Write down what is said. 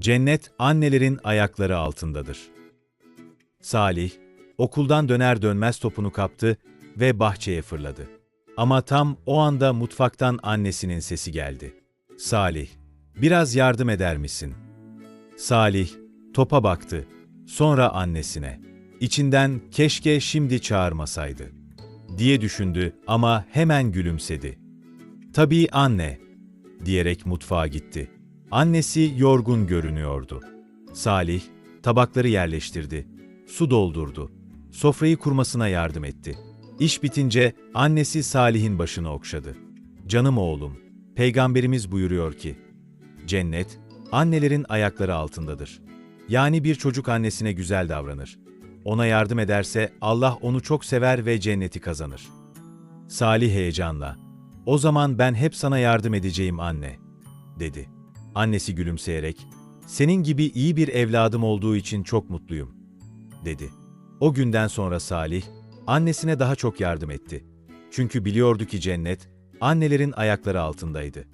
Cennet annelerin ayakları altındadır. Salih, okuldan döner dönmez topunu kaptı ve bahçeye fırladı. Ama tam o anda mutfaktan annesinin sesi geldi. Salih, biraz yardım eder misin? Salih, topa baktı, sonra annesine. İçinden keşke şimdi çağırmasaydı, diye düşündü ama hemen gülümsedi. Tabii anne, diyerek mutfağa gitti. Annesi yorgun görünüyordu. Salih, tabakları yerleştirdi, su doldurdu, sofrayı kurmasına yardım etti. İş bitince annesi Salih'in başını okşadı. Canım oğlum, peygamberimiz buyuruyor ki, cennet, annelerin ayakları altındadır. Yani bir çocuk annesine güzel davranır. Ona yardım ederse Allah onu çok sever ve cenneti kazanır. Salih heyecanla, o zaman ben hep sana yardım edeceğim anne, dedi. Annesi gülümseyerek, senin gibi iyi bir evladım olduğu için çok mutluyum, dedi. O günden sonra Salih, annesine daha çok yardım etti. Çünkü biliyordu ki cennet, annelerin ayakları altındaydı.